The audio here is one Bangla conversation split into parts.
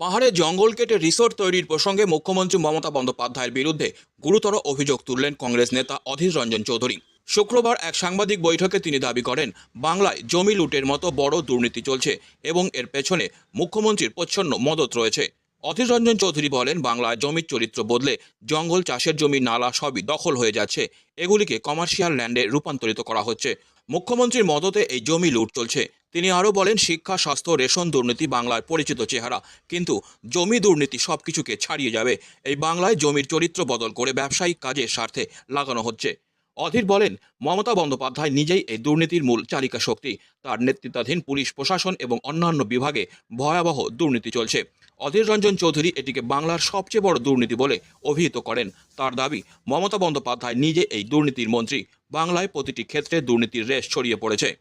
পাহাড়ে জঙ্গল কেটে রিসোর্ট তৈরির প্রসঙ্গে মুখ্যমন্ত্রী মমতা বন্দ্যোপাধ্যায়ের বিরুদ্ধে গুরুতর অভিযোগ তুললেন কংগ্রেস নেতা অধীর রঞ্জন চৌধুরী। শুক্রবার এক সাংবাদিক বৈঠকে তিনি দাবি করেন, বাংলায় জমি লুটের মতো বড় দুর্নীতি চলছে এবং এর পেছনে মুখ্যমন্ত্রীর প্রচ্ছন্ন মদত রয়েছে। অধীর রঞ্জন চৌধুরী বলেন, বাংলায় জমির চরিত্র বদলে জঙ্গল, চাষের জমি, নালা সবই দখল হয়ে যাচ্ছে। এগুলিকে কমার্শিয়াল ল্যান্ডে রূপান্তরিত করা হচ্ছে। মুখ্যমন্ত্রীর মদতে এই জমি লুট চলছে। তিনি আরও বলেন, শিক্ষা, স্বাস্থ্য, রেশন, দুর্নীতি বাংলার পরিচিত চেহারা। কিন্তু জমি দুর্নীতি সব কিছুকে ছাড়িয়ে যাবে। এই বাংলায় জমির চরিত্র বদল করে ব্যবসায়িক কাজের স্বার্থে লাগানো হচ্ছে। অধীর বলেন, মমতা বন্দ্যোপাধ্যায় নিজেই এই দুর্নীতির মূল চালিকা শক্তি। তার নেতৃত্বাধীন পুলিশ প্রশাসন এবং অন্যান্য বিভাগে ভয়াবহ দুর্নীতি চলছে। অধীর রঞ্জন চৌধুরী এটিকে বাংলার সবচেয়ে বড় দুর্নীতি বলে অভিহিত করেন। তার দাবি, মমতা বন্দ্যোপাধ্যায় নিজে এই দুর্নীতির মন্ত্রী। বাংলায় প্রতিটি ক্ষেত্রে দুর্নীতির রেশ ছড়িয়ে পড়েছে।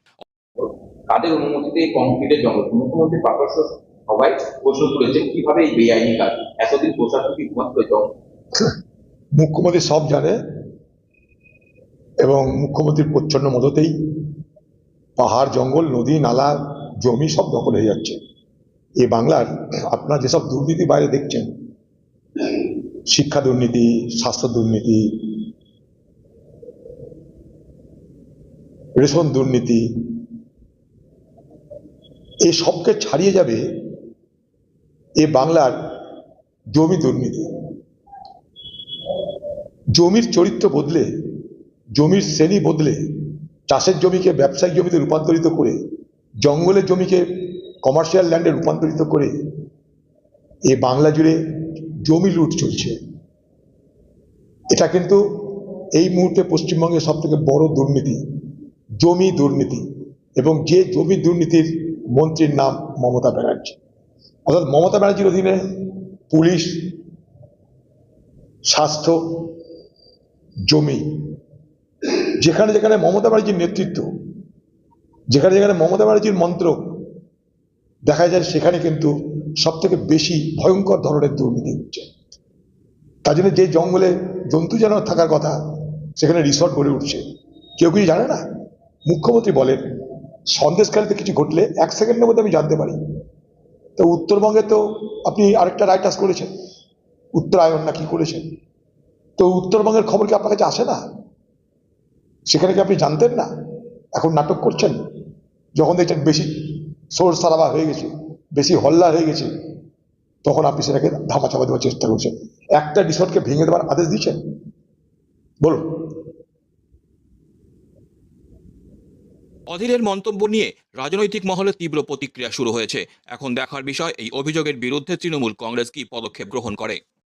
কাদের অনুমতিতে কংক্রিটের জঙ্গল। মুখ্যমন্ত্রী প্রকাশ্য সবাই প্রশ্ন তুলেছেন, কীভাবে এই বেআইনি কাজ এতদিন প্রশাসন কি ঘুমাতে মুখ্যমন্ত্রী সব জানে এবং মুখ্যমন্ত্রীর প্রচ্ছন্ন মদতেই পাহাড়, জঙ্গল, নদী, নালা, জমি সব দখল হয়ে যাচ্ছে। এই বাংলার আপনারা যেসব দুর্নীতি বাইরে দেখছেন, শিক্ষা দুর্নীতি, স্বাস্থ্য দুর্নীতি, রেশন দুর্নীতি এই সবকে ছাড়িয়ে যাবে এ বাংলার জমি দুর্নীতি। জমির চরিত্র বদলে, জমির শ্রেণি বদলে, চাষের জমিকে ব্যবসায়িক জমিতে রূপান্তরিত করে, জঙ্গলের জমিকে কমার্শিয়াল ল্যান্ডে রূপান্তরিত করে, এ বাংলা জুড়ে জমি লুট চলছে। এটা কিন্তু এই মুহূর্তে পশ্চিমবঙ্গের সব থেকে বড় দুর্নীতি, জমি দুর্নীতি এবং যে জমি দুর্নীতির মন্ত্রীর নাম মমতা ব্যানার্জি। অর্থাৎ মমতা ব্যানার্জির অধীনে পুলিশ, স্বাস্থ্য, জমি, যেখানে যেখানে মমতা ব্যানার্জির নেতৃত্ব, যেখানে যেখানে মমতা ব্যানার্জির মন্ত্র দেখা যায়, সেখানে কিন্তু সব থেকে বেশি ভয়ঙ্কর ধরনের দুর্নীতি হচ্ছে। তার জন্য যে জঙ্গলে জন্তু জানোয়ার থাকার কথা সেখানে রিসর্ট গড়ে উঠছে। কেউ কিছু জানে না? মুখ্যমন্ত্রী বলেন সন্দেশখালিতে কিছু ঘটলে এক সেকেন্ডের মধ্যে আমি জানতে পারি। তো উত্তরবঙ্গে তো আপনি আরেকটা রাইটাস করেছেন। উত্তরায়ণ না কি করেছেন? তো উত্তরবঙ্গের খবর কি আপনার কাছে আসে না? সেখানে কি আপনি জানতেন না? এখন নাটক করছেন? যখন দেখছেন বেশি সোর সারাবা হয়ে গেছে, বেশি হল্লা হয়ে গেছে, তখন আপনি সেটাকে ধাপা চাপা দেওয়ার চেষ্টা করছেন। একটা রিসর্টকে ভেঙে দেওয়ার আদেশ দিচ্ছেন? বলুন। অধীরের মন্তব্য নিয়ে রাজনৈতিক মহলে তীব্র প্রতিক্রিয়া শুরু হয়েছে। এখন দেখার বিষয়, এই অভিযোগের বিরুদ্ধে তৃণমূল কংগ্রেস কি পদক্ষেপ গ্রহণ করে?